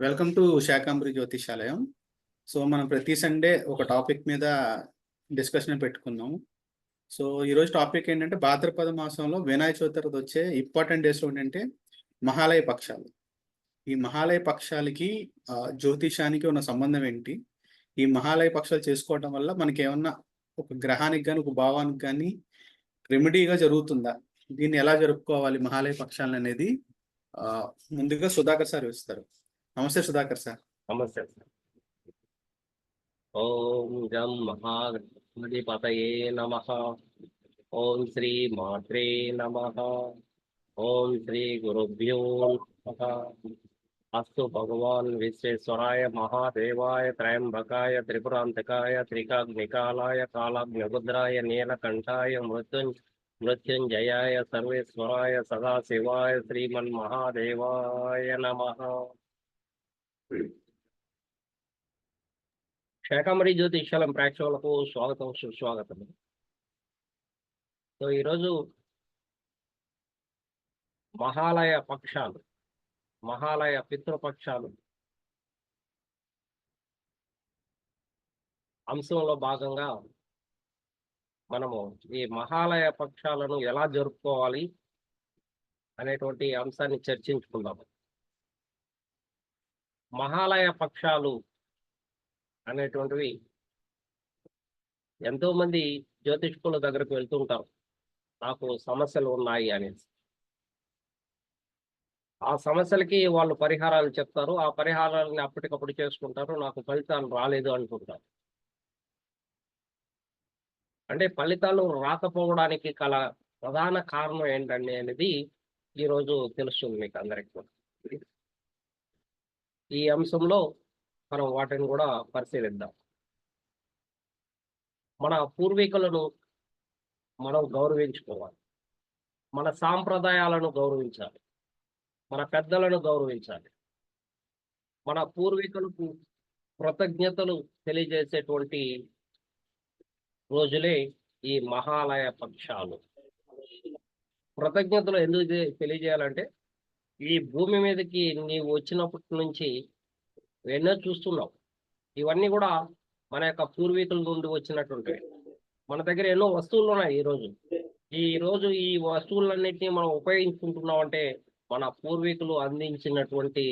Welcome to Shakambari జ్యోతిషాలయం. So మనం ప్రతి Sunday ఒక టాపిక్ మీద డిస్కషన్ పెట్టుకున్నాము సో ఈరోజు టాపిక్ ఏంటంటే భాద్రపద మాసంలో వినాయక చవితి వచ్చే ఇంపార్టెంట్ డేస్ ఏంటంటే మహాలయ పక్షాలు. ఈ మహాలయ పక్షాలకి జ్యోతిషానికి ఉన్న సంబంధం ఏంటి? ఈ మహాలయ పక్షాలు చేసుకోవటం వల్ల మనకి ఏమన్నా ఒక గ్రహానికి కానీ ఒక భావానికి కానీ రెమెడీగా జరుగుతుందా? దీన్ని ఎలా జరుపుకోవాలి మహాలయ పక్షాలు అనేది ముందుగా సుధాకర్ సార్ ఇస్తారు నమస్తే సుధాకర్ సార్ నమస్తే ఓం గం మహాగణపతయే నమ ఓం శ్రీ మాత్రే నమ ఓం శ్రీ గురుభ్యో నమ అస్తు భగవాన్ విశ్వేశ్వరాయ మహాదేవాయ త్రయంబకాయ త్రిపురాంతకాయ త్రికాగ్నికాలాయ కాలాగ్నిరుద్రాయ నీలకంఠాయ మృత్యుం మృత్యుంజయాయ సర్వేశ్వరాయ సదాశివాయ శ్రీమన్మహాదేవాయ శాఖామరి శాకామరి జ్యోతిషాలం ప్రేక్షకులకు స్వాగతం సుస్వాగతం. సో ఈరోజు మహాలయ పక్షాలు మహాలయ పితృపక్షాలు అంశంలో భాగంగా మనము ఈ మహాలయ పక్షాలను ఎలా జరుపుకోవాలి అనేటువంటి అంశాన్ని చర్చించుకుందాము. మహాలయ పక్షాలు అనేటువంటివి ఎంతోమంది జ్యోతిష్కుల దగ్గరకు వెళ్తుంటారు నాకు సమస్యలు ఉన్నాయి అనేసి. ఆ సమస్యలకి వాళ్ళు పరిహారాలు చెప్తారు. ఆ పరిహారాలని అప్పటికప్పుడు చేసుకుంటారు. నాకు ఫలితాలు రాలేదు అనుకుంటారు అంటే ఫలితాలు రాకపోవడానికి గల ప్రధాన కారణం ఏంటండి అనేది ఈరోజు తెలుస్తుంది మీకు అందరికి. కూడా. ఈ అంశంలో మనం వాటిని కూడా పరిశీలిద్దాం. మన పూర్వీకులను మనం గౌరవించుకోవాలి. మన సాంప్రదాయాలను గౌరవించాలి. మన పెద్దలను గౌరవించాలి. మన పూర్వీకులకు కృతజ్ఞతలు తెలియజేసేటువంటి రోజులే ఈ మహాలయ పక్షాలు. కృతజ్ఞతలు ఎందుకు తెలియజేయాలంటే ఈ భూమి మీదకి నీవు వచ్చినప్పటి నుంచి ఎన్నో చూస్తున్నావు. ఇవన్నీ కూడా మన యొక్క పూర్వీకుల నుండి వచ్చినటువంటివి మన దగ్గర ఎన్నో వస్తువులు ఉన్నాయి ఈ రోజు. ఈ రోజు ఈ వస్తువులన్నిటిని మనం ఉపయోగించుకుంటున్నాం అంటే మన పూర్వీకులు అందించినటువంటి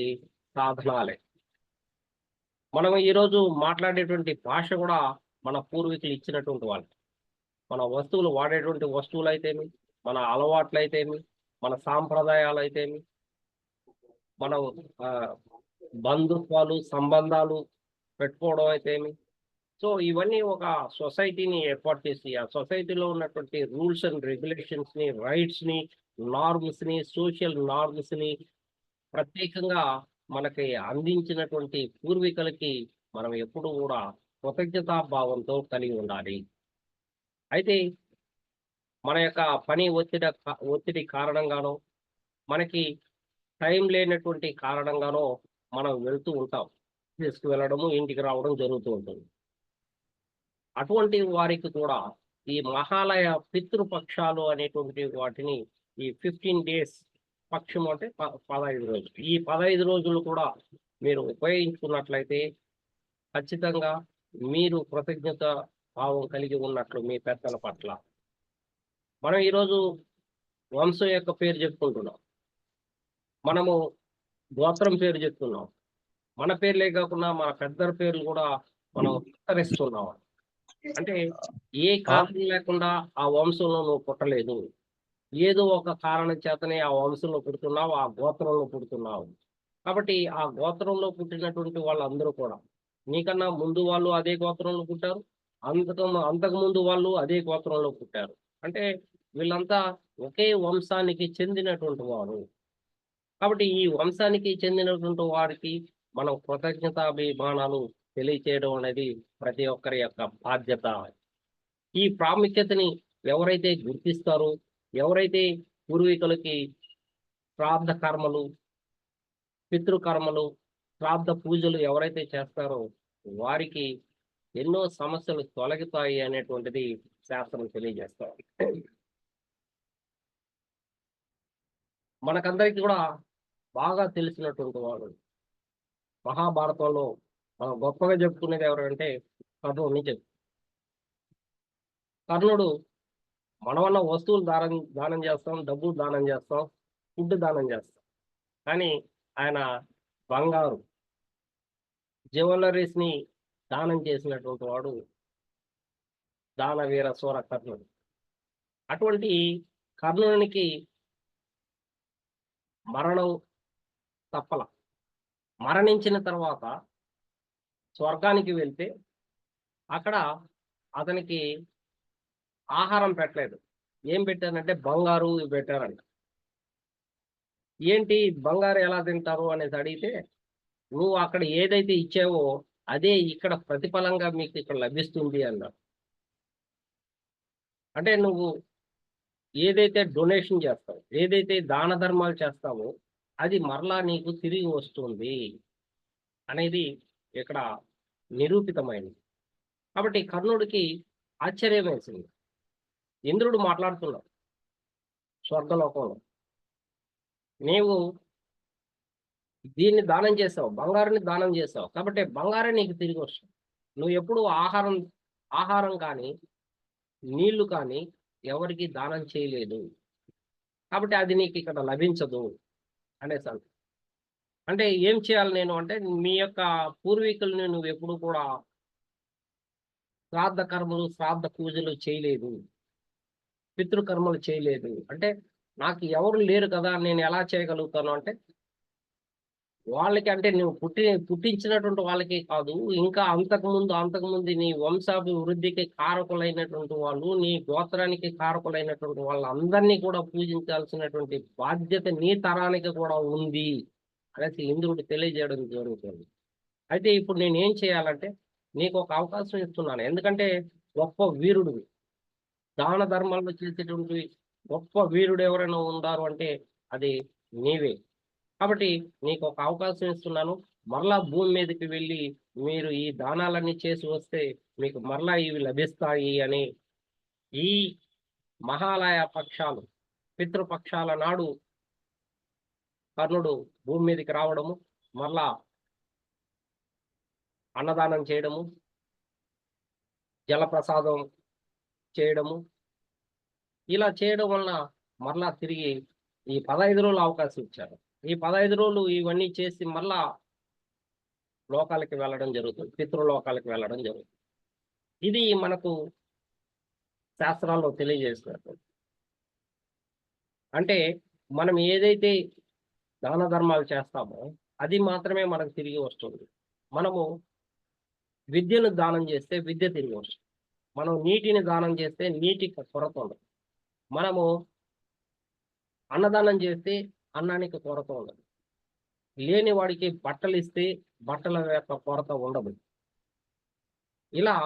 సాధనాలే. మనం ఈరోజు మాట్లాడేటువంటి భాష కూడా మన పూర్వీకులు ఇచ్చినటువంటి వాళ్ళు. మన వస్తువులు వాడేటువంటి వస్తువులు అయితేమి మన అలవాట్లు అయితేమి మన సాంప్రదాయాలు అయితేమి మనం బంధుత్వాలు సంబంధాలు పెట్టుకోవడం అయితేమి సో ఇవన్నీ ఒక సొసైటీని ఏర్పాటు చేసి ఆ సొసైటీలో ఉన్నటువంటి రూల్స్ అండ్ రెగ్యులేషన్స్ని రైట్స్ని నార్మ్స్ని సోషల్ నార్మ్స్ని ప్రత్యేకంగా మనకి అందించినటువంటి పూర్వీకులకి మనం ఎప్పుడు కూడా కృతజ్ఞతా భావంతో కలిగి ఉండాలి. అయితే మన యొక్క పని ఒత్తిడి ఒత్తిడి కారణంగానో మనకి టైం లేనటువంటి కారణంగానో మనం వెళ్తూ ఉంటాం. తీసుకు వెళ్ళడము ఇంటికి రావడం జరుగుతూ ఉంటుంది. అటువంటి వారికి కూడా ఈ మహాలయ పితృపక్షాలు అనేటువంటి వాటిని ఈ ఫిఫ్టీన్ డేస్ పక్షం అంటే పదహైదు రోజులు. ఈ పదహైదు రోజులు కూడా మీరు ఉపయోగించుకున్నట్లయితే ఖచ్చితంగా మీరు కృతజ్ఞత భావం కలిగి ఉన్నట్లు మీ పెద్దల పట్ల. మనం ఈరోజు వంశం యొక్క పేరు చెప్పుకుంటున్నాం. మనము గోత్రం పేరు చెప్తున్నాం. మన పేర్లే కాకుండా మన పెద్దల పేర్లు కూడా మనం విస్తరిస్తున్నాం అంటే ఏ కారణం లేకుండా ఆ వంశంలో నువ్వు పుట్టలేదు. ఏదో ఒక కారణం చేతనే ఆ వంశంలో పుడుతున్నావు ఆ గోత్రంలో పుడుతున్నావు. కాబట్టి ఆ గోత్రంలో పుట్టినటువంటి వాళ్ళందరూ కూడా నీకన్నా ముందు వాళ్ళు అదే గోత్రంలో పుట్టారు అంతకు అంతకు ముందు వాళ్ళు అదే గోత్రంలో పుట్టారు. అంటే వీళ్ళంతా ఒకే వంశానికి చెందినటువంటి వారు. కాబట్టి ఈ వంశానికి చెందినటువంటి వారికి మనం కృతజ్ఞతాభిమానాలు తెలియచేయడం అనేది ప్రతి ఒక్కరి యొక్క బాధ్యత. ఈ ప్రాముఖ్యతని ఎవరైతే గుర్తిస్తారో ఎవరైతే పూర్వీకులకి శ్రాద్ధ కర్మలు పితృకర్మలు శ్రాద్ధ పూజలు ఎవరైతే చేస్తారో వారికి ఎన్నో సమస్యలు తొలగుతాయి అనేటువంటిది శాస్త్రం తెలియజేస్తారు మనకందరికీ కూడా బాగా తెలిసినటువంటి వాడు. మహాభారతంలో మనం గొప్పగా చెప్పుకునేది ఎవరంటే కర్ణుడిని చెప్పు కర్ణుడు మన వల్ల వస్తువులు దానం దానం చేస్తాం డబ్బులు దానం చేస్తాం ఫుడ్ దానం చేస్తాం. కానీ ఆయన బంగారు జ్యువెలరీస్ని దానం చేసినటువంటి వాడు దానవీర సూర కర్ణుడు. అటువంటి కర్ణునికి మరణం తప్పల. మరణించిన తర్వాత స్వర్గానికి వెళ్తే అక్కడ అతనికి ఆహారం పెట్టలేదు. ఏం పెట్టారంటే బంగారు పెట్టారంట. ఏంటి? బంగారు ఎలా తింటారు అనేది అడిగితే నువ్వు అక్కడ ఏదైతే ఇచ్చావో అదే ఇక్కడ ప్రతిఫలంగా మీకు ఇక్కడ లభిస్తుంది అన్నారు. అంటే నువ్వు ఏదైతే డొనేషన్ చేస్తావు ఏదైతే దాన ధర్మాలు చేస్తావో అది మరలా నీకు తిరిగి వస్తుంది అనేది ఇక్కడ నిరూపితమైనది. కాబట్టి కర్ణుడికి ఆశ్చర్యం వేసింది. ఇంద్రుడు మాట్లాడుతున్నాడు స్వర్గలోకంలో. నీవు దీన్ని దానం చేసావు బంగారాన్ని దానం చేసావు. కాబట్టి బంగారం నీకు తిరిగి వస్తుంది. నువ్వు ఎప్పుడు ఆహారం ఆహారం కానీ నీళ్ళు కానీ ఎవరికి దానం చేయలేదు. కాబట్టి అది నీకు ఇక్కడ లభించదు. అనేసి అంట అంటే ఏం చేయాలి నేను అంటే మీ యొక్క పూర్వీకుల్ని నువ్వు ఎప్పుడు కూడా శ్రాద్ధ కర్మలు శ్రాద్ధ పూజలు చేయలేదు. పితృకర్మలు చేయలేదు. అంటే నాకు ఎవరు లేరు కదా నేను ఎలా చేయగలుగుతాను అంటే వాళ్ళకి అంటే నువ్వు పుట్టి పుట్టించినటువంటి వాళ్ళకే కాదు ఇంకా అంతకుముందు అంతకుముందు నీ వంశాభివృద్ధికి కారకులైనటువంటి వాళ్ళు నీ గోత్రానికి కారకులైనటువంటి వాళ్ళందరినీ కూడా పూజించాల్సినటువంటి బాధ్యత నీ తరానికి కూడా ఉంది అనేసి ఇంద్రుడు తెలియజేయడం జరుగుతుంది. అయితే ఇప్పుడు నేను ఏం చేయాలంటే నీకు ఒక అవకాశం ఇస్తున్నాను. ఎందుకంటే గొప్ప వీరుడు దాన ధర్మాల్లో చేసేటువంటి గొప్ప వీరుడు ఎవరైనా ఉన్నారు అంటే అది నీవే. కాబట్టి నీకు ఒక అవకాశం ఇస్తున్నాను. మరలా భూమి మీదకి వెళ్ళి మీరు ఈ దానాలన్నీ చేసి వస్తే మీకు మరలా ఇవి లభిస్తాయి అని ఈ మహాలయ పక్షాలు పితృపక్షాల నాడు కర్ణుడు భూమి మీదకి రావడము మరలా అన్నదానం చేయడము జలప్రసాదం చేయడము ఇలా చేయడం వలన మరలా తిరిగి ఈ పదహైదు రోజులు అవకాశం ఇచ్చారు. ఈ పదహైదు రోజులు ఇవన్నీ చేసి మళ్ళా లోకాలకి వెళ్ళడం జరుగుతుంది. పితృలోకాలకి వెళ్ళడం జరుగుతుంది. ఇది మనకు శాస్త్రాల్లో తెలియజేస్తున్నట్టు అంటే మనం ఏదైతే దాన ధర్మాలు చేస్తామో అది మాత్రమే మనకు తిరిగి వస్తుంది. మనము విద్యను దానం చేస్తే విద్య తిరిగి వస్తుంది. మనం నీటిని దానం చేస్తే నీటి కొరత ఉండదు. మనము అన్నదానం చేస్తే అన్నానికి కొరత ఉండదు. లేని వాడికి బట్టలు ఇస్తే బట్టల యొక్క కొరత ఉండదు. ఇలా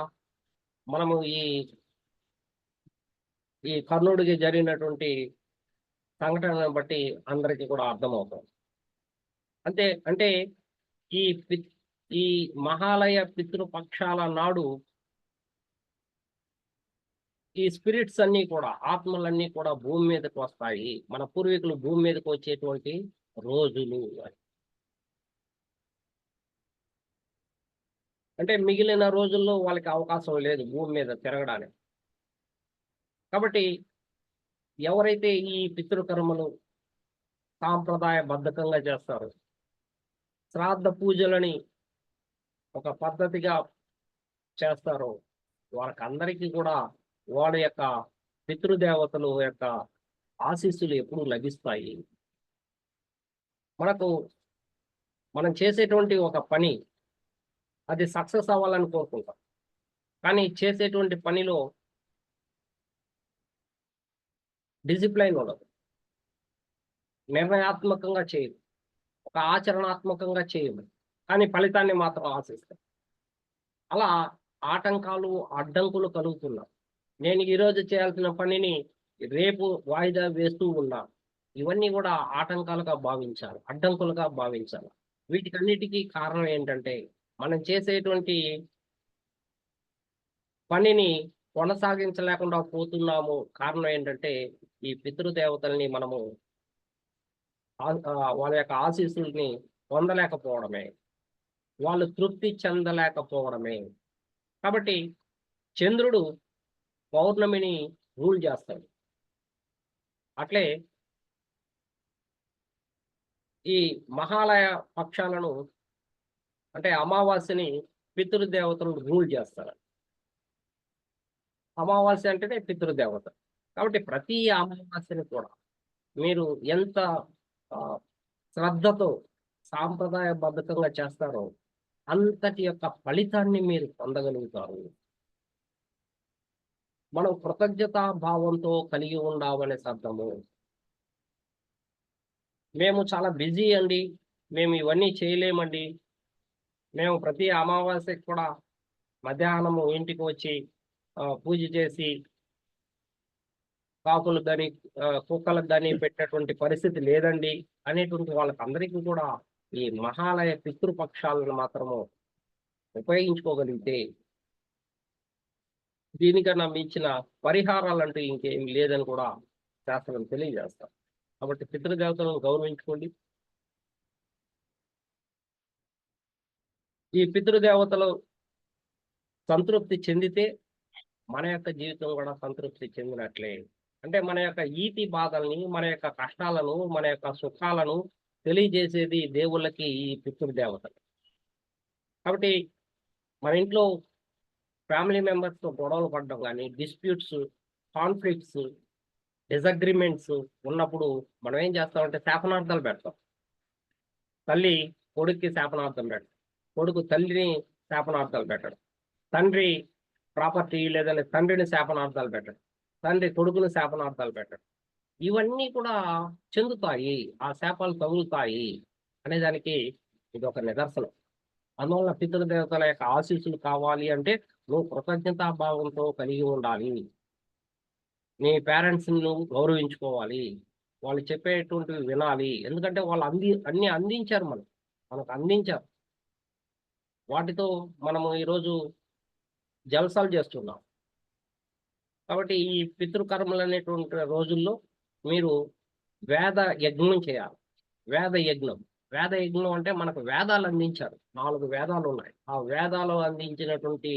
మనము ఈ ఈ కర్ణుడికి జరిగినటువంటి సంఘటనను బట్టి అందరికీ కూడా అర్థమవుతుంది. అంతే అంటే ఈ ఈ మహాలయ పితృపక్షాల నాడు ఈ స్పిరిట్స్ అన్ని కూడా ఆత్మలన్నీ కూడా భూమి మీదకి వస్తాయి. మన పూర్వీకులు భూమి మీదకి వచ్చేటువంటి రోజులు అంటే మిగిలిన రోజుల్లో వాళ్ళకి అవకాశం లేదు భూమి మీద తిరగడానికి. కాబట్టి ఎవరైతే ఈ పితృకర్మలు సాంప్రదాయ బద్ధకంగా చేస్తారు శ్రాద్ధ పూజలని ఒక పద్ధతిగా చేస్తారో వాళ్ళకందరికీ కూడా వాళ్ళ యొక్క పితృదేవతల యొక్క ఆశీస్సులు ఎప్పుడు లభిస్తాయి. మనకు మనం చేసేటువంటి ఒక పని అది సక్సెస్ అవ్వాలని కోరుకుంటాం. కానీ చేసేటువంటి పనిలో డిసిప్లైన్ ఉండదు. నిర్ణయాత్మకంగా చేయదు. ఒక ఆచరణాత్మకంగా చేయదు. కానీ ఫలితాన్ని మాత్రం ఆశిస్తాం అలా ఆటంకాలు అడ్డంకులు కలుగుతున్నాం నేను ఈరోజు చేయాల్సిన పనిని రేపు వాయిదా వేస్తూ ఉన్నా. ఇవన్నీ కూడా ఆటంకాలుగా భావించాలి అడ్డంకులుగా భావించాలి. వీటికన్నిటికీ కారణం ఏంటంటే మనం చేసేటువంటి పనిని కొనసాగించలేకుండా పోతున్నాము. కారణం ఏంటంటే ఈ పితృదేవతల్ని మనము వాళ్ళ యొక్క ఆశీస్సుల్ని పొందలేకపోవడమే. వాళ్ళు తృప్తి చెందలేకపోవడమే. కాబట్టి చంద్రుడు పౌర్ణమిని రూల్ చేస్తాడు. అట్లే ఈ మహాలయ పక్షాలను అంటే అమావాస్యని పితృదేవతలు రూల్ చేస్తారు. అమావాస్య అంటేనే పితృదేవత. కాబట్టి ప్రతి అమావాస్యని కూడా మీరు ఎంత శ్రద్ధతో సాంప్రదాయబద్ధకంగా చేస్తారో అంతటి యొక్క ఫలితాన్ని మీరు పొందగలుగుతారు. మనం కృతజ్ఞతా భావంతో కలిగి ఉండామనే శబ్దము. మేము చాలా బిజీ అండి. మేము ఇవన్నీ చేయలేమండి. మేము ప్రతి అమావాస్యకి కూడా మధ్యాహ్నము ఇంటికి వచ్చి పూజ చేసి కాకులు దాని కుక్కలకు దాని పెట్టేటువంటి పరిస్థితి లేదండి. అనేటువంటి వాళ్ళకి అందరికీ కూడా ఈ మహాలయ పితృపక్షాలను మాత్రము ఉపయోగించుకోగలిగితే దీనికన్నా మించిన పరిహారాలు అంటూ ఇంకేం లేదని కూడా శాస్త్రం తెలియజేస్తాం. కాబట్టి పితృదేవతలను గౌరవించుకోండి. ఈ పితృదేవతలు సంతృప్తి చెందితే మన యొక్క జీవితం కూడా సంతృప్తి చెందినట్లే. అంటే మన యొక్క ఈతి బాధల్ని మన యొక్క కష్టాలను మన యొక్క సుఖాలను తెలియజేసేది దేవుళ్ళకి ఈ పితృదేవతలు. కాబట్టి మన ఇంట్లో ఫ్యామిలీ మెంబర్స్తో గొడవలు పడడం కానీ డిస్ప్యూట్స్ కాన్ఫ్లిక్ట్స్ డిసగ్రిమెంట్స్ ఉన్నప్పుడు మనం ఏం చేస్తామంటే శాపనార్థాలు పెడతాం. తల్లి కొడుక్కి శాపనార్థం పెడతాం కొడుకు తల్లిని శాపనార్థాలు పెట్టడం తండ్రి ప్రాపర్టీ లేదంటే తండ్రిని శాపనార్థాలు పెట్టడం తండ్రి కొడుకుని శాపనార్థాలు పెట్టడం. ఇవన్నీ కూడా చెందుతాయి ఆ శాపాలు తగులుతాయి అనేదానికి ఇది ఒక నిదర్శనం. అందువల్ల పితృదేవతల యొక్క ఆశీస్సులు కావాలి అంటే నువ్వు కృతజ్ఞతాభావంతో కలిగి ఉండాలి. నీ పేరెంట్స్ నువ్వు గౌరవించుకోవాలి. వాళ్ళు చెప్పేటువంటివి వినాలి. ఎందుకంటే వాళ్ళు అంది అన్ని అందించారు మనం మనకు అందించారు. వాటితో మనము ఈరోజు జల్సాలు చేస్తున్నాం. కాబట్టి ఈ పితృకర్మలు అనేటువంటి రోజుల్లో మీరు వేద యజ్ఞం చేయాలి. వేద యజ్ఞం. వేద యజ్ఞం అంటే మనకు వేదాలు అందించారు. నాలుగు వేదాలు ఉన్నాయి. ఆ వేదాలు అందించినటువంటి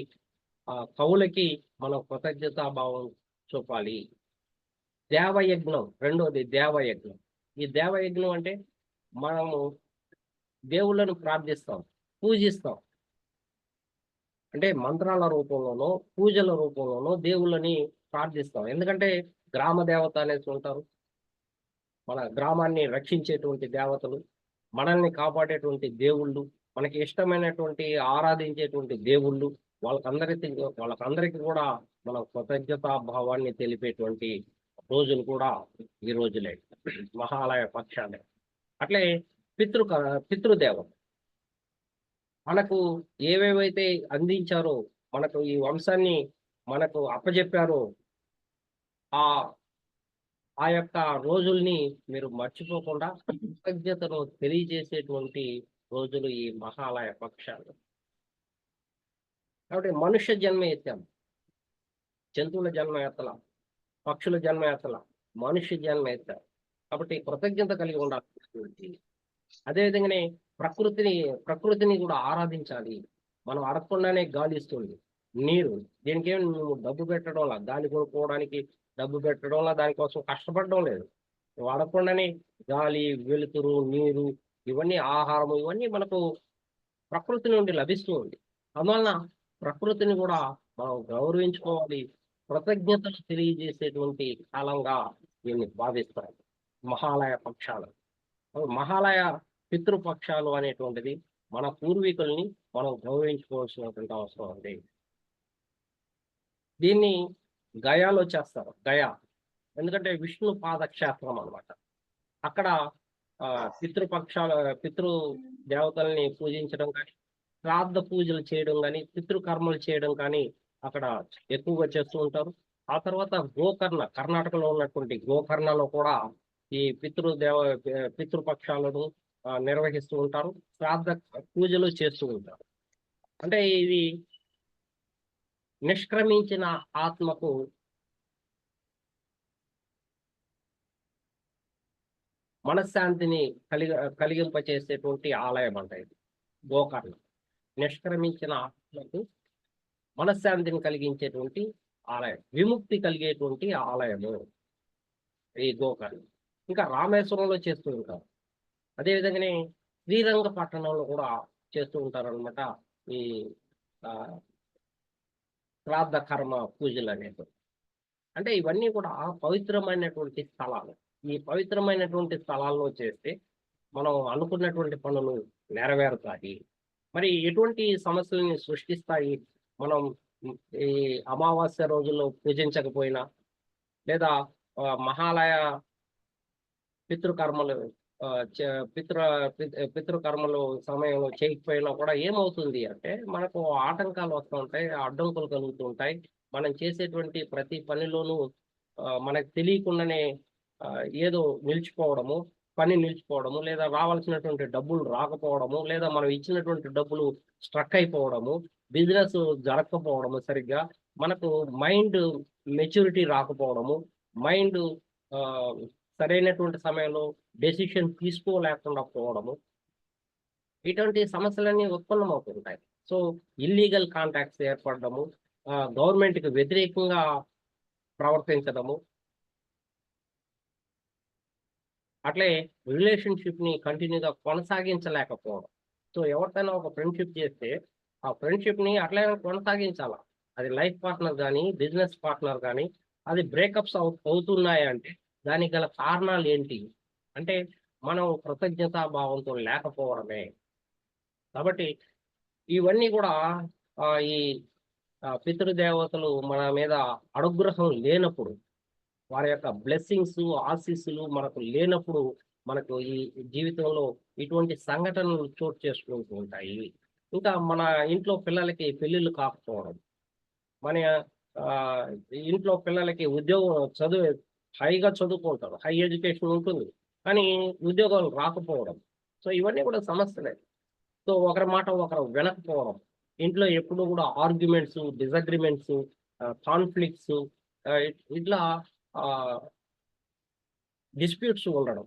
ఆ కవులకి మనం కృతజ్ఞతాభావం చూపాలి. దేవయజ్ఞం రెండోది దేవయజ్ఞం. ఈ దేవయజ్ఞం అంటే మనము దేవుళ్ళను ప్రార్థిస్తాం పూజిస్తాం. అంటే మంత్రాల రూపంలోనో పూజల రూపంలోనో దేవుళ్ళని ప్రార్థిస్తాం. ఎందుకంటే గ్రామ దేవత అనేసి ఉంటారు. మన గ్రామాన్ని రక్షించేటువంటి దేవతలు మనల్ని కాపాడేటువంటి దేవుళ్ళు మనకి ఇష్టమైనటువంటి ఆరాధించేటువంటి దేవుళ్ళు వాళ్ళకందరికీ వాళ్ళకందరికీ కూడా మన కృతజ్ఞతా భావాన్ని తెలిపేటువంటి రోజులు కూడా ఈ రోజులే. మహాలయ పక్షాలే అట్లే పితృ పితృదేవత మనకు ఏవేవైతే అందించారో మనకు ఈ వంశాన్ని మనకు అప్పజెప్పారో ఆ ఆ యొక్క రోజుల్ని మీరు మర్చిపోకుండా కృతజ్ఞతను తెలియజేసేటువంటి రోజులు ఈ మహాలయ పక్షాలు కాబట్టి మనుష్య జన్మ ఎత్తాం. జంతువుల జన్మ ఎత్తల. పక్షుల జన్మ ఎత్తల. మనుష్య జన్మ ఎత్తారు కాబట్టి కృతజ్ఞత కలిగి ఉండాలి అదేవిధంగానే ప్రకృతిని ప్రకృతిని కూడా ఆరాధించాలి. మనం అడగకుండానే గాలి ఇస్తుంది నీరు దీనికి ఏమి నువ్వు డబ్బు పెట్టడంలా దాన్ని కొనుక్కోవడానికి డబ్బు పెట్టడంలా దానికోసం కష్టపడడం లేదు. నువ్వు అడగకుండానే గాలి వెలుతురు నీరు ఇవన్నీ ఆహారం ఇవన్నీ మనకు ప్రకృతి నుండి లభిస్తూ ఉంది. అందువలన ప్రకృతిని కూడా మనం గౌరవించుకోవాలి. కృతజ్ఞతలు తెలియజేసేటువంటి కాలంగా దీన్ని భావిస్తారు. మహాలయ పక్షాలు. మహాలయ పితృపక్షాలు అనేటువంటిది మన పూర్వీకుల్ని మనం గౌరవించుకోవాల్సినటువంటి అవసరం ఉంది. దీన్ని గయాలో చేస్తారు. గయా. ఎందుకంటే విష్ణు పాదక్షేత్రం అన్నమాట. అక్కడ ఆ, పితృ దేవతల్ని పూజించడం కానీ శ్రాద్ధ పూజలు చేయడం కానీ పితృకర్మలు చేయడం కానీ అక్కడ ఎక్కువగా చేస్తూ ఉంటారు. ఆ తర్వాత గోకర్ణ కర్ణాటకలో ఉన్నటువంటి గోకర్ణలో కూడా ఈ పితృదేవ పితృపక్షాలను నిర్వహిస్తూ ఉంటారు. శ్రాద్ధ పూజలు చేస్తూ ఉంటారు. అంటే ఇది నిష్క్రమించిన ఆత్మకు మనశ్శాంతిని కలిగ కలిగింపచేసేటువంటి ఆలయం అంట ఇది. గోకర్ణ. నిష్క్రమించిన ఆత్మలకు మనశ్శాంతిని కలిగించేటువంటి ఆలయం విముక్తి కలిగేటువంటి ఆలయము. ఈ గోకర్ణ ఇంకా రామేశ్వరంలో చేస్తూ ఉంటారు అదేవిధంగానే శ్రీరంగపట్టణంలో కూడా చేస్తూ ఉంటారు అనమాట ఈ శ్రాద్ధ కర్మ పూజలు అనేవి అంటే ఇవన్నీ కూడా పవిత్రమైనటువంటి స్థలాలు. ఈ పవిత్రమైనటువంటి స్థలాల్లో చేస్తే మనం అనుకున్నటువంటి పనులు నెరవేరుతాయి. మరి ఎటువంటి సమస్యల్ని సృష్టిస్తాయి? మనం ఈ అమావాస్య రోజుల్లో పూజించకపోయినా లేదా మహాలయ పితృకర్మలు పితృ పితృకర్మలు సమయంలో చేయకపోయినా కూడా ఏమవుతుంది అంటే మనకు ఆటంకాలు వస్తూ ఉంటాయి అడ్డంకులు కలుగుతూ ఉంటాయి. మనం చేసేటువంటి ప్రతి పనిలోనూ మనకు తెలియకుండానే ఏదో నిలిచిపోవడము పని నిలిచిపోవడము లేదా రావాల్సినటువంటి డబ్బులు రాకపోవడము లేదా మనం ఇచ్చినటువంటి డబ్బులు స్ట్రక్ అయిపోవడము బిజినెస్ జరగకపోవడము సరిగ్గా మనకు మైండ్ మెచ్యూరిటీ రాకపోవడము మైండ్ సరైనటువంటి సమయంలో డెసిషన్ తీసుకోలేకుండా పోవడము ఇటువంటి సమస్యలన్నీ ఉత్పన్నమవుతుంటాయి. సో ఇల్లీగల్ కాంటాక్ట్స్ ఏర్పడము గవర్నమెంట్కి వ్యతిరేకంగా ప్రవర్తించడము అట్లే రిలేషన్షిప్ని కంటిన్యూగా కొనసాగించలేకపోవడం. సో ఎవరితోనైనా ఒక ఫ్రెండ్షిప్ చేస్తే ఆ ఫ్రెండ్షిప్ని అట్లే కొనసాగించాల? అది లైఫ్ పార్ట్నర్ కానీ బిజినెస్ పార్ట్నర్ కానీ అది బ్రేకప్స్ అవుతున్నాయి అంటే దానికి గల కారణాలు ఏంటి? అంటే మనం కృతజ్ఞతా భావంతో లేకపోవడమే. కాబట్టి ఇవన్నీ కూడా ఈ పితృదేవతలు మన మీద అనుగ్రహం లేనప్పుడు వారి యొక్క బ్లెస్సింగ్స్ ఆశీస్సులు మనకు లేనప్పుడు మనకు ఈ జీవితంలో ఇటువంటి సంఘటనలు చోటు చేసుకుంటూ ఉంటాయి. ఇంకా మన ఇంట్లో పిల్లలకి పెళ్ళిళ్ళు కాకపోవడం మన ఆ, ఇంట్లో పిల్లలకి ఉద్యోగం చదువు హైగా చదువుకుంటారు హై ఎడ్యుకేషన్ ఉంటుంది కానీ ఉద్యోగాలు రాకపోవడం. సో ఇవన్నీ కూడా సమస్యలే. సో ఒకరి మాట ఒకరు వినకపోవడం. ఇంట్లో ఎప్పుడు కూడా ఆర్గ్యుమెంట్స్ డిసగ్రిమెంట్స్ కాన్ఫ్లిక్ట్స్ ఇట్లా డిస్ప్యూట్స్ ఉండడం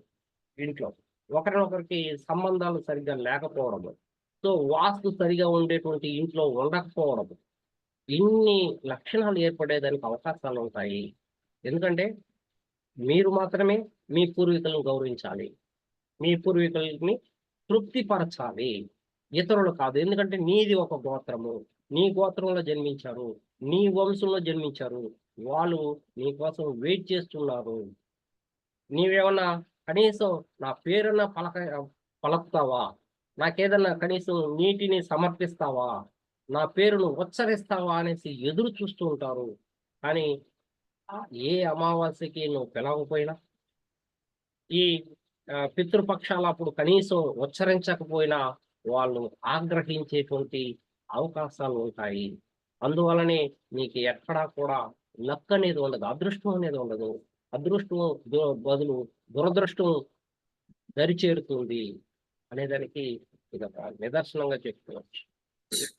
ఇంట్లో. ఒకరినొకరికి సంబంధాలు సరిగ్గా లేకపోవడము. సో వాస్తు సరిగా ఉండేటువంటి ఇంట్లో ఉండకపోవడం ఇన్ని లక్షణాలు ఏర్పడేదానికి అవకాశాలు ఉంటాయి. ఎందుకంటే మీరు మాత్రమే మీ పూర్వీకులను గౌరవించాలి. మీ పూర్వీకులని తృప్తిపరచాలి. ఇతరులు కాదు. ఎందుకంటే నీది ఒక గోత్రము. నీ గోత్రంలో జన్మించారు. నీ వంశంలో జన్మించారు. వాళ్ళు నీ కోసం వెయిట్ చేస్తున్నారు. నీవేమన్నా కనీసం నా పేరున్న పలక పలుకుతావా? నాకేదన్నా కనీసం నీటిని సమర్పిస్తావా? నా పేరును ఉచ్చరిస్తావా అనేసి ఎదురు చూస్తూ ఉంటారు. కానీ ఏ అమావాస్యకి నువ్వు పిలవకపోయినా ఈ పితృపక్షాలు అప్పుడు కనీసం ఉచ్చరించకపోయినా వాళ్ళు ఆగ్రహించేటువంటి అవకాశాలు ఉంటాయి. అందువలనే నీకు ఎక్కడా కూడా లక్ అనేది ఉండదు అదృష్టం అనేది ఉండదు. అదృష్టం బదులు దురదృష్టం దరిచేరుతుంది అనేదానికి ఇది ఒక నిదర్శనంగా చెప్పుకోవచ్చు.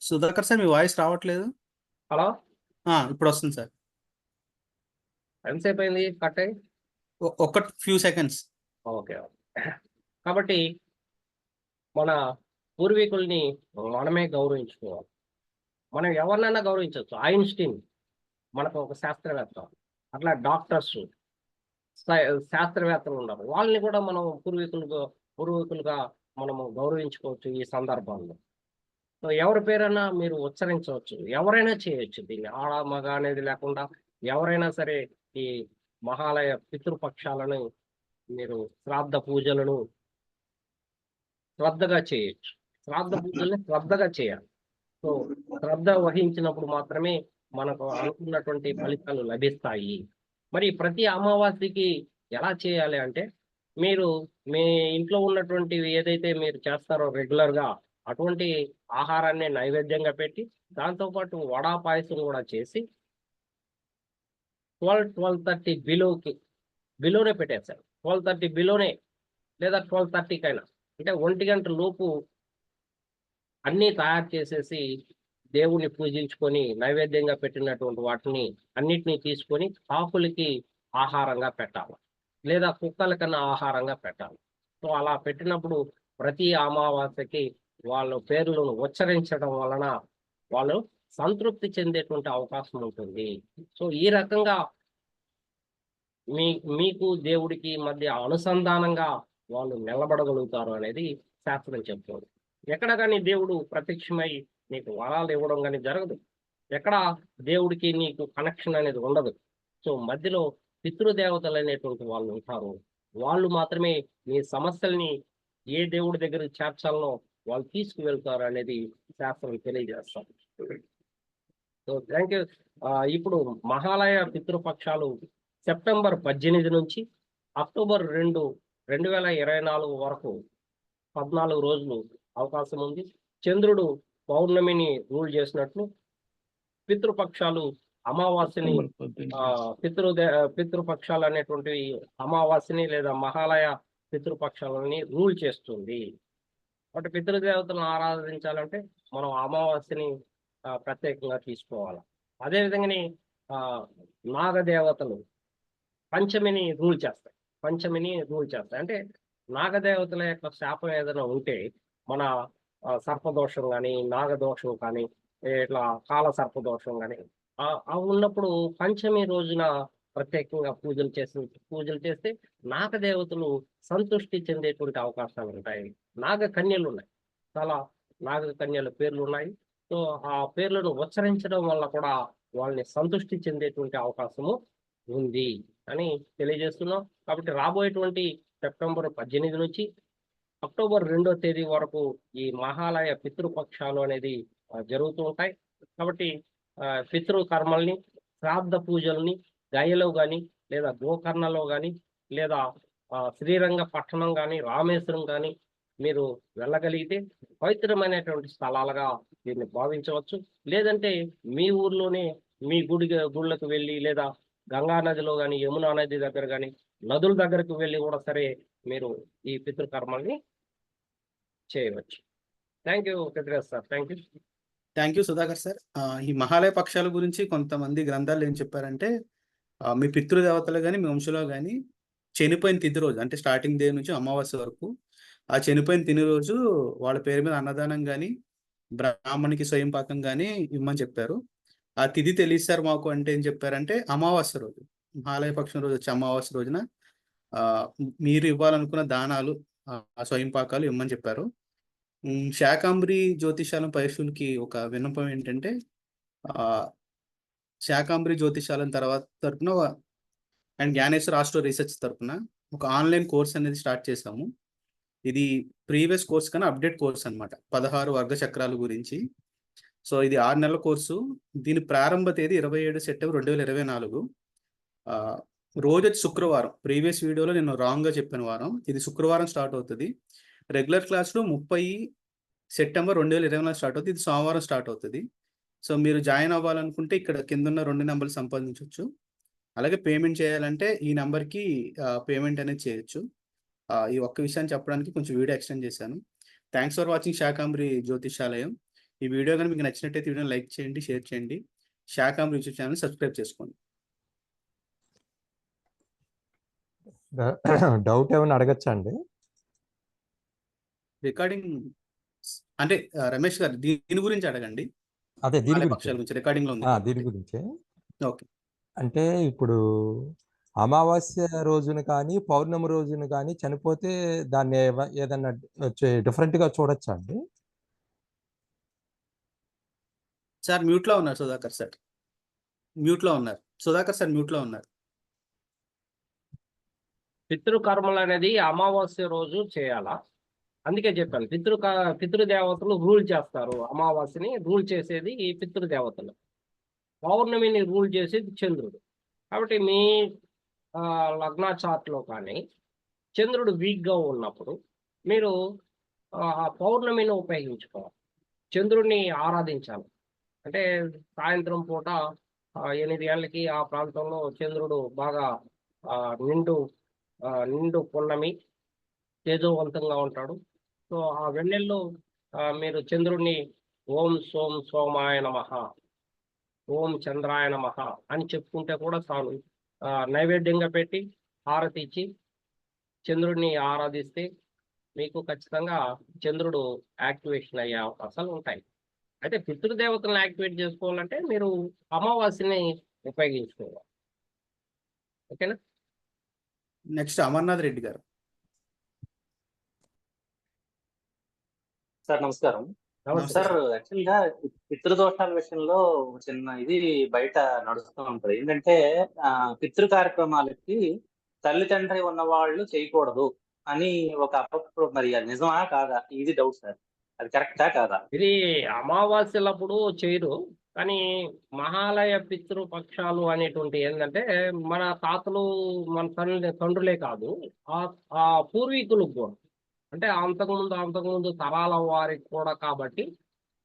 సుధాకర్ సార్ మీ వాయిస్ రావట్లేదు. హలో? ఇప్పుడు వస్తుంది సార్. ఎంతసేపు అయింది కట్ అయ్యి? ఒ- ఒక్క ఫ్యూ సెకండ్స్. Okay okay. కాబట్టి మన పూర్వీకుల్ని మనమే గౌరవించుకోవాలి. మనం ఎవరినైనా గౌరవించవచ్చు. ఐన్స్టీన్ మనకు ఒక శాస్త్రవేత్త అట్లా డాక్టర్స్ శాస్త్రవేత్తలు ఉన్నారు. వాళ్ళని కూడా మనం పూర్వీకులుగా పూర్వీకులుగా మనము గౌరవించుకోవచ్చు ఈ సందర్భాల్లో సో ఎవరి పేరైనా మీరు ఉచ్చరించవచ్చు. ఎవరైనా చేయొచ్చు దీన్ని. ఆడ మగ అనేది లేకుండా ఎవరైనా సరే ఈ మహాలయ పితృపక్షాలను మీరు శ్రాద్ధ పూజలను శ్రద్ధగా చేయొచ్చు. శ్రాద్ధ పూజల్ని శ్రద్ధగా చేయాలి. సో శ్రద్ధ వహించినప్పుడు మాత్రమే మనకు అనుకున్నటువంటి ఫలితాలు లభిస్తాయి. మరి ప్రతి అమావాస్యకి ఎలా చేయాలి అంటే మీరు మీ ఇంట్లో ఉన్నటువంటి ఏదైతే మీరు చేస్తారో రెగ్యులర్గా అటువంటి ఆహారాన్ని నైవేద్యంగా పెట్టి దాంతోపాటు వడా పాయసం కూడా చేసి ట్వెల్వ్ ట్వెల్వ్ థర్టీ బిలోకి బిలోనే పెట్టేశారు ట్వెల్వ్ థర్టీ బిలోనే లేదా ట్వెల్వ్ థర్టీకైనా. అంటే ఒంటి గంట లోపు అన్నీ తయారు చేసేసి దేవుణ్ణి పూజించుకొని నైవేద్యంగా పెట్టినటువంటి వాటిని అన్నిటినీ తీసుకొని కాకులకి ఆహారంగా పెట్టాలి. లేదా కుక్కల కన్నా ఆహారంగా పెట్టాలి. సో అలా పెట్టినప్పుడు ప్రతి అమావాస్యకి వాళ్ళ పేర్లను ఉచ్చరించడం వలన వాళ్ళు సంతృప్తి చెందేటువంటి అవకాశం ఉంటుంది. సో ఈ రకంగా మీ మీకు దేవుడికి మధ్య అనుసంధానంగా వాళ్ళు నిలబడగలుగుతారు అనేది శాస్త్రం చెప్తుంది. ఎక్కడ కానీ దేవుడు ప్రత్యక్షమై నీకు వరాలు ఇవ్వడం కానీ జరగదు. ఎక్కడ దేవుడికి నీకు కనెక్షన్ అనేది ఉండదు. సో మధ్యలో పితృదేవతలు అనేటువంటి వాళ్ళు ఉంటారు. వాళ్ళు మాత్రమే నీ సమస్యల్ని ఏ దేవుడి దగ్గర చేర్చాలనో వాళ్ళు తీసుకువెళ్తారు అనేది శాస్త్రం తెలియజేస్తారు సో థ్యాంక్ యూ. ఇప్పుడు మహాలయ పితృపక్షాలు సెప్టెంబర్ పద్దెనిమిది నుంచి అక్టోబర్ రెండు రెండు వేల ఇరవై నాలుగు వరకు పద్నాలుగు రోజులు అవకాశం ఉంది. చంద్రుడు పౌర్ణమిని రూల్ చేసినట్లు పితృపక్షాలు అమావాస్యని ఆ పితృదే పితృపక్షాలు అనేటువంటివి అమావాస్యని లేదా మహాలయ పితృపక్షాలని రూల్ చేస్తుంది. కాబట్టి పితృదేవతలను ఆరాధించాలంటే మనం అమావాస్యని ప్రత్యేకంగా తీసుకోవాలి. అదేవిధంగానే ఆ నాగదేవతలు పంచమిని రూల్ చేస్తాయి. పంచమిని రూల్ చేస్తాయి. అంటే నాగదేవతల యొక్క శాపం ఏదైనా ఉంటే మన సర్పదోషం కానీ నాగదోషం కానీ ఇట్లా కాల సర్పదోషం కానీ ఆ ఉన్నప్పుడు పంచమి రోజున ప్రత్యేకంగా పూజలు చేసి పూజలు చేస్తే నాగదేవతలు సంతృష్టి చెందేటువంటి అవకాశాలు ఉంటాయి. నాగ కన్యలు ఉన్నాయి చాలా నాగ కన్యల పేర్లు ఉన్నాయి సో ఆ పేర్లను ఉచ్చరించడం వల్ల కూడా వాళ్ళని సంతృష్టి చెందేటువంటి అవకాశము ఉంది అని తెలియజేస్తున్నాం. కాబట్టి రాబోయేటువంటి సెప్టెంబర్ పద్దెనిమిది నుంచి అక్టోబర్ రెండో తేదీ వరకు ఈ మహాలయ పితృపక్షాలు అనేది జరుగుతూ ఉంటాయి. కాబట్టి పితృకర్మల్ని పితృ కర్మల్ని శ్రాద్ధ పూజల్ని గయలో కానీ లేదా గోకర్ణలో కానీ లేదా శ్రీరంగ పట్టణం కానీ రామేశ్వరం కానీ మీరు వెళ్ళగలిగితే పవిత్రమైనటువంటి స్థలాలుగా దీన్ని భావించవచ్చు. లేదంటే మీ ఊర్లోనే మీ గుడి గుళ్ళకు వెళ్ళి లేదా గంగా నదిలో కానీ యమునా నది దగ్గర కానీ నదుల దగ్గరకు వెళ్ళి కూడా సరే మీరు ఈ పితృకర్మల్ని చేయవచ్చు. Thank you sir thank you thank you Sudhakar sir ఈ మహాలయ పక్షాల గురించి కొంతమంది గ్రంథాలు ఏం చెప్పారంటే మీ పితృదేవతలు కానీ మీ వంశంలో కానీ చనిపోయిన తిథి రోజు అంటే స్టార్టింగ్ డే నుంచి అమావాస్య వరకు ఆ చనిపోయిన తిని రోజు వాళ్ళ పేరు మీద అన్నదానం కానీ బ్రాహ్మణికి స్వయం పాకం కానీ ఇమ్మని చెప్పారు. ఆ తిథి తెలియదు సార్ మాకు అంటే ఏం చెప్పారంటే అమావాస్య రోజు మహాలయ పక్షం రోజు వచ్చే అమావాస్య రోజున మీరు ఇవ్వాలనుకున్న దానాలు స్వయం పాకాలు ఇమ్మని చెప్పారు. శాకాంబరి జ్యోతిషాలం పరీక్షలకి ఒక విన్నపం ఏంటంటే ఆ శాకాంబరి జ్యోతిషాలం తర్వాత తరపున అండ్ జ్ఞానేశ్వర రాష్ట్ర రీసెర్చ్ తరపున ఒక ఆన్లైన్ కోర్స్ అనేది స్టార్ట్ చేసాము ఇది ప్రీవియస్ కోర్స్ కన్నా అప్డేట్ కోర్స్ అనమాట పదహారు వర్గ చక్రాల గురించి. సో ఇది ఆరు నెలల కోర్సు. దీని ప్రారంభ తేదీ ఇరవై ఏడు సెప్టెంబర్ రెండు వేల ఇరవై నాలుగు. రోజు వచ్చి శుక్రవారం ప్రీవియస్ వీడియోలో నేను రాంగ్గా చెప్పిన వారం ఇది శుక్రవారం స్టార్ట్ అవుతుంది. రెగ్యులర్ క్లాస్లో ముప్పై సెప్టెంబర్ రెండు వేల ఇరవై నాలుగు స్టార్ట్ అవుతుంది ఇది సోమవారం స్టార్ట్ అవుతుంది. సో మీరు జాయిన్ అవ్వాలనుకుంటే ఇక్కడ కింద ఉన్న రెండు నెంబర్లు సంపాదించవచ్చు అలాగే పేమెంట్ చేయాలంటే ఈ నెంబర్కి పేమెంట్ అనేది చేయొచ్చు. ఈ ఒక్క విషయాన్ని చెప్పడానికి కొంచెం వీడియో ఎక్స్టెండ్ చేశాను. Thanks for watching Shakambari Jyotishalayam. ఈ వీడియో కానీ మీకు నచ్చినట్టయితే వీడియోని లైక్ చేయండి షేర్ చేయండి. శాకాంబ్రి యూట్యూబ్ ఛానల్ సబ్స్క్రైబ్ చేసుకోండి. డౌట్ ఏమైనా అడగచ్చా అండి? రికార్డింగ్ అంటే రమేష్ గారు దీని గురించి అడగండి. అదే దీని గురించి. రికార్డింగ్లో. దీని గురించే. ఓకే. అంటే ఇప్పుడు అమావాస్య రోజున కానీ పౌర్ణమి రోజున కానీ చనిపోతే దాన్ని ఏదన్నా డిఫరెంట్గా చూడొచ్చా అండి? సార్ మ్యూట్లో ఉన్నారు సుధాకర్ సార్. మ్యూట్లో ఉన్నారు. సుధాకర్ సార్ మ్యూట్లో ఉన్నారు. పితృకర్మలు అనేది అమావాస్య రోజు చేయాలా? అందుకే చెప్పాను పితృ పితృదేవతలు రూల్ చేస్తారు. అమావాస్యని రూల్ చేసేది ఈ పితృదేవతలు. పౌర్ణమిని రూల్ చేసేది చంద్రుడు. కాబట్టి మీ లగ్న చార్ట్లో కానీ చంద్రుడు వీక్గా ఉన్నప్పుడు మీరు ఆ పౌర్ణమిని ఉపయోగించుకోవాలి. చంద్రుడిని ఆరాధించాలి. అంటే సాయంత్రం పూట ఎనిమిది గంటలకి ఆ ప్రాంతంలో చంద్రుడు బాగా నిండు నిండు పున్నమి తేజోవంతంగా ఉంటాడు. సో ఆ వెన్నెల్లో మీరు చంద్రుణ్ణి ఓం సోం సోమాయ నమః ఓం చంద్రాయ నమః అని చెప్పుకుంటే కూడా చాలు. ఆ, నైవేద్యంగా పెట్టి హారతి ఇచ్చి చంద్రుడిని ఆరాధిస్తే మీకు ఖచ్చితంగా చంద్రుడు యాక్టివేషన్ అయ్యే అవకాశాలు ఉంటాయి. అయితే పితృదేవతలను యాక్టివేట్ చేసుకోవాలంటే మీరు అమావాస్యని ఉపయోగించుకోవాలి. ఓకేనా? నెక్స్ట్ అమర్నాథ్ రెడ్డి గారు. సార్ నమస్కారం. సార్ యాక్చువల్గా పితృదోషాల విషయంలో ఒక చిన్న ఇది బయట నడుస్తూ ఉంటది. ఏంటంటే ఆ పితృ కార్యక్రమాలకి తల్లిదండ్రి ఉన్న వాళ్ళు చేయకూడదు అని ఒక అప్పుడు మరి అది నిజమా కాదా? ఇది డౌట్ సార్. అది కరెక్టా కాదా? ఇది అమావాస్యలప్పుడు చేయరు. కానీ మహాలయ పితృ పక్షాలు అనేటువంటి ఏంటంటే మన తాతలు మన తండ్రి తండ్రులే కాదు ఆ ఆ పూర్వీకులకు కూడా. అంటే అంతకుముందు అంతకుముందు తరాల వారికి కూడా కాబట్టి.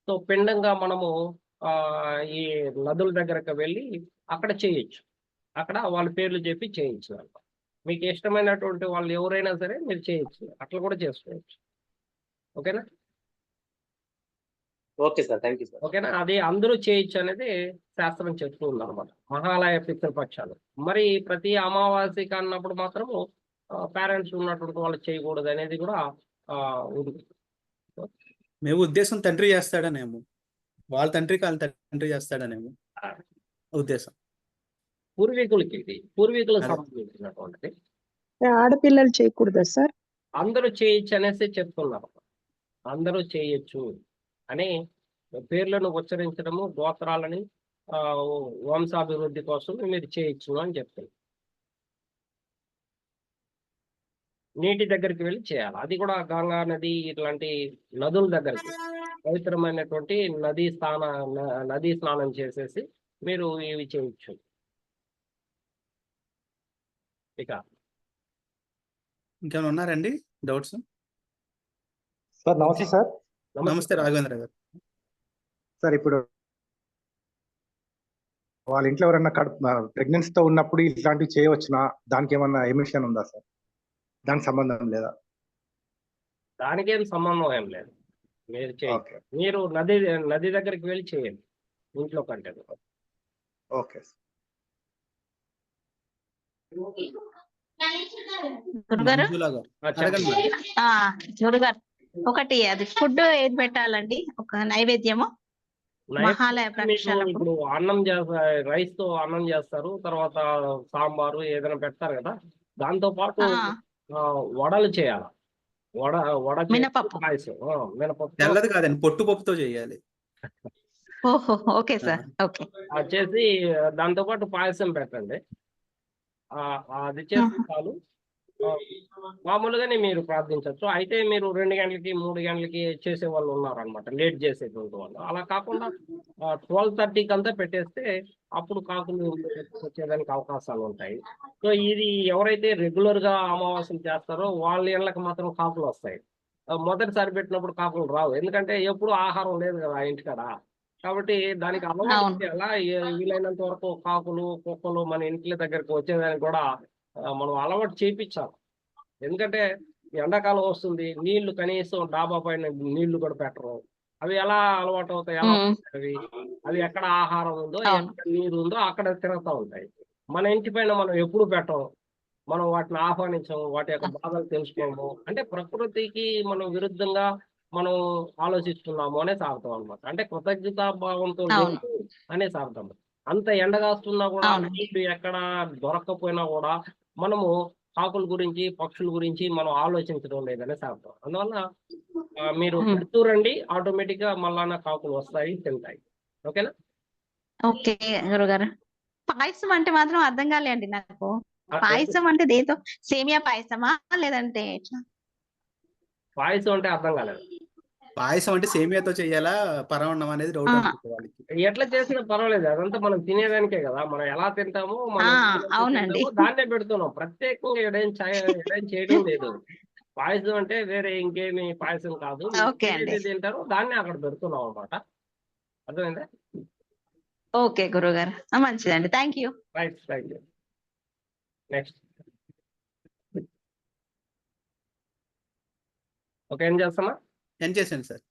సో పిండంగా మనము ఈ నదుల దగ్గరకు వెళ్ళి అక్కడ చేయొచ్చు. అక్కడ వాళ్ళ పేర్లు చెప్పి చేయొచ్చు అన్నమాట. మీకు ఇష్టమైనటువంటి వాళ్ళు ఎవరైనా సరే మీరు చేయొచ్చు. అట్లా కూడా చేసుకోవచ్చు. ఓకేనా? Okay sir thank you sir. ఓకేనా? అది అందరూ చేయొచ్చు అనేది శాస్త్రం చెప్తూ ఉంది అనమాట మహాలయ పితృపక్షాలు మరి ప్రతి అమావాస్యకి అన్నప్పుడు మాత్రము పేరెంట్స్ ఉన్నటువంటి వాళ్ళు చేయకూడదు అనేది కూడా ఉంది. మేము ఉద్దేశం తండ్రి చేస్తాడనేమో. వాళ్ళ తండ్రికి వాళ్ళ తండ్రి చేస్తాడనేమో. ఉద్దేశం. పూర్వీకులకి ఇది. పూర్వీకులకు అదే. సంబంధించినటువంటిది. ఆడపిల్లలు చేయకూడదా సార్? అందరూ చేయొచ్చు అనేసి చెప్తున్నారు. అందరూ చేయొచ్చు. అని పేర్లను ఉచ్చరించడము గోత్రాలని ఆ, వంశాభివృద్ధి కోసం మీరు చేయొచ్చు అని చెప్తున్నారు నీటి దగ్గరికి వెళ్ళి చేయాలి. అది కూడా గంగా నది ఇట్లాంటి నదుల దగ్గరికి. పవిత్రమైనటువంటి నదీ స్నాన నదీ స్నానం చేసేసి మీరు ఇవి చేయొచ్చు ఇక. ఇంకేమైనా ఉన్నారండి? డౌట్స్? సార్ నమస్తే సార్. నమస్తే. రాఘవేంద్ర గారు. సార్ ఇప్పుడు వాళ్ళ ఇంట్లో ఎవరైనా కడుపు ప్రెగ్నెన్సీతో ఉన్నప్పుడు ఇట్లాంటివి చేయవచ్చునా? దానికి ఏమన్నా ఎమిషన్ ఉందా సార్? దానికి సంబంధం లేదా? దానికేం సంబంధం ఏం లేదు. మీరు చేయండి. ఓకే. మీరు నది నది దగ్గరికి వెళ్ళి చేయండి. ఇంట్లో కంటే ఓకే గురుగారు ఒకటి అది ఫుడ్ ఏది పెట్టాలండి? ఒక నైవేద్యము? మహాలయ ఇప్పుడు అన్నం చేస్తారు రైస్తో అన్నం చేస్తారు తర్వాత సాంబారు ఏదైనా పెడతారు కదా? దాంతో పాటు వడలు చేయాలి? వడ వడ మినపప్పు. మినపప్పు. తెల్లది కాదండి పొట్టు పప్పుతో చేయాలి. ఓహో ఓకే సార్. ఓకే. అది చేసి దాంతో పాటు పాయసం పెట్టండి. ఆ, అది చేసి చాలు. మామూలుగానే మీరు ప్రార్థించవచ్చు. అయితే మీరు రెండు గంటలకి మూడు గంటలకి చేసే వాళ్ళు ఉన్నారనమాట లేట్ చేసేటువంటి వాళ్ళు. అలా కాకుండా ట్వెల్వ్ థర్టీకి అంతా పెట్టేస్తే అప్పుడు కాకులు వచ్చేదానికి అవకాశాలు ఉంటాయి. సో ఇది ఎవరైతే రెగ్యులర్గా అమావాస్యలు చేస్తారో వాళ్ళ ఇళ్ళకి మాత్రం కాకులు వస్తాయి. మొదటిసారి పెట్టినప్పుడు కాకులు రావు. ఎందుకంటే ఎప్పుడు ఆహారం లేదు కదా ఆ ఇంటికాడ. కాబట్టి దానికి అలవాటు వీలైనంత వరకు కాకులు కుక్కలు మన ఇంట్ల దగ్గరకు వచ్చేదానికి కూడా మనం అలవాటు చేయించాలి ఎందుకంటే ఎండాకాలం వస్తుంది నీళ్ళు కనీసం డాబా పైన నీళ్ళు కూడా పెట్టరు. అవి ఎలా అలవాటు అవుతాయి అవి? అవి ఎక్కడ ఆహారం ఉందో. ఎక్కడ నీరు ఉందో అక్కడ తిరుగుతూ ఉంటాయి. మన ఇంటి పైన మనం ఎప్పుడు పెట్టం. మనం వాటిని ఆహ్వానించము వాటి యొక్క బాధలు తెలుసుకోము. అంటే ప్రకృతికి మనం విరుద్ధంగా మనం ఆలోచిస్తున్నాము అనేసి అర్థం అనమాట అంటే కృతజ్ఞతా భావంతో అనేసి అర్థం అంత ఎండగాస్తున్నా కూడా ఎక్కడ దొరకకపోయినా కూడా మనము కాకుల గురించి పక్షుల గురించి మనం ఆలోచించడం లేదనేసి అర్థం అందువల్ల మీరు ఉమ్. పెడుతూ రండి ఆటోమేటిక్గా మళ్ళా కాకులు వస్తాయి తింటాయి. ఓకేనా? ఓకే గురుగారు పాయసం అంటే మాత్రం అర్థం కాలేండి నాకు. పాయసం అంటే దేంతో? సేమియా పాయసమా లేదంటే పాయసం అంటే అర్థం కాలేదు. పాయసం అంటే సేమియాతో చేయాలా? పరవన్నం అనేది డౌట్ వాళ్ళకి. ఎట్లా చేసినా పర్వాలేదు. అదంతా మనం తినేదానికే కదా. మనం ఎలా తింటామో మనం అవునండి. దాన్నే పెడుతున్నాం. ప్రత్యేకంగా ఏడేం చాయ- ఏడేం చేయడం లేదు. పాయసం అంటే వేరే ఇంకేమి పాయసం కాదు. తింటారో. దాన్ని అక్కడ పెడుతున్నాం అనమాట అర్థమైందా? ఓకే గురుగారు. ఆ, మంచిదండి. Thank you right thank you next okay ఏం చేస్తామా ఏం చేశాను సార్.